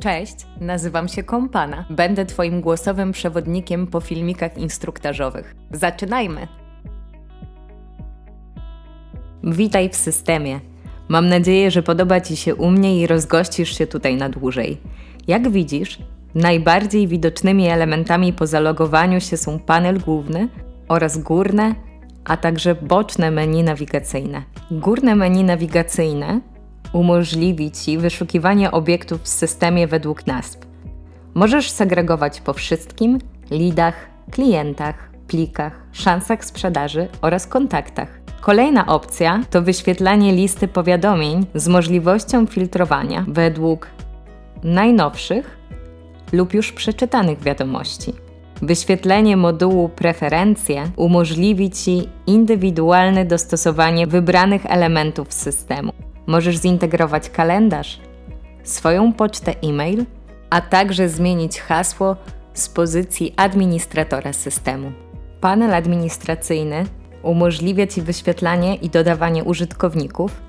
Cześć, nazywam się Kompana. Będę Twoim głosowym przewodnikiem po filmikach instruktażowych. Zaczynajmy! Witaj w systemie. Mam nadzieję, że podoba Ci się u mnie i rozgościsz się tutaj na dłużej. Jak widzisz, najbardziej widocznymi elementami po zalogowaniu się są panel główny oraz górne, a także boczne menu nawigacyjne. Górne menu nawigacyjne umożliwi Ci wyszukiwanie obiektów w systemie według nazw. Możesz segregować po wszystkim, lidach, klientach, plikach, szansach sprzedaży oraz kontaktach. Kolejna opcja to wyświetlanie listy powiadomień z możliwością filtrowania według najnowszych lub już przeczytanych wiadomości. Wyświetlenie modułu Preferencje umożliwi Ci indywidualne dostosowanie wybranych elementów systemu. Możesz zintegrować kalendarz, swoją pocztę e-mail, a także zmienić hasło z pozycji administratora systemu. Panel administracyjny umożliwia Ci wyświetlanie i dodawanie użytkowników,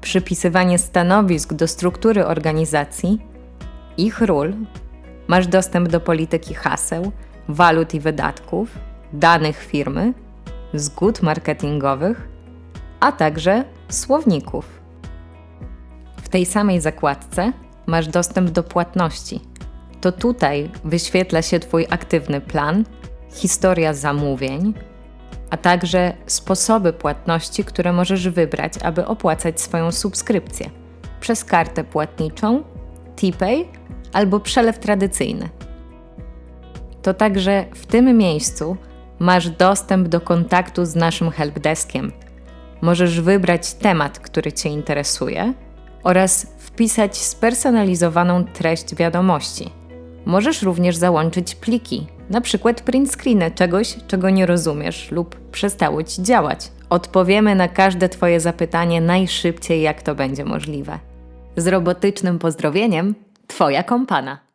przypisywanie stanowisk do struktury organizacji, ich ról, masz dostęp do polityki haseł, walut i wydatków, danych firmy, zgód marketingowych, a także słowników. Tej samej zakładce masz dostęp do płatności. To tutaj wyświetla się Twój aktywny plan, historia zamówień, a także sposoby płatności, które możesz wybrać, aby opłacać swoją subskrypcję przez kartę płatniczą, TPay albo przelew tradycyjny. To także w tym miejscu masz dostęp do kontaktu z naszym helpdeskiem. Możesz wybrać temat, który Cię interesuje oraz wpisać spersonalizowaną treść wiadomości. Możesz również załączyć pliki, przykład print screeny czegoś, czego nie rozumiesz lub przestało Ci działać. Odpowiemy na każde Twoje zapytanie najszybciej, jak to będzie możliwe. Z robotycznym pozdrowieniem, Twoja kompana.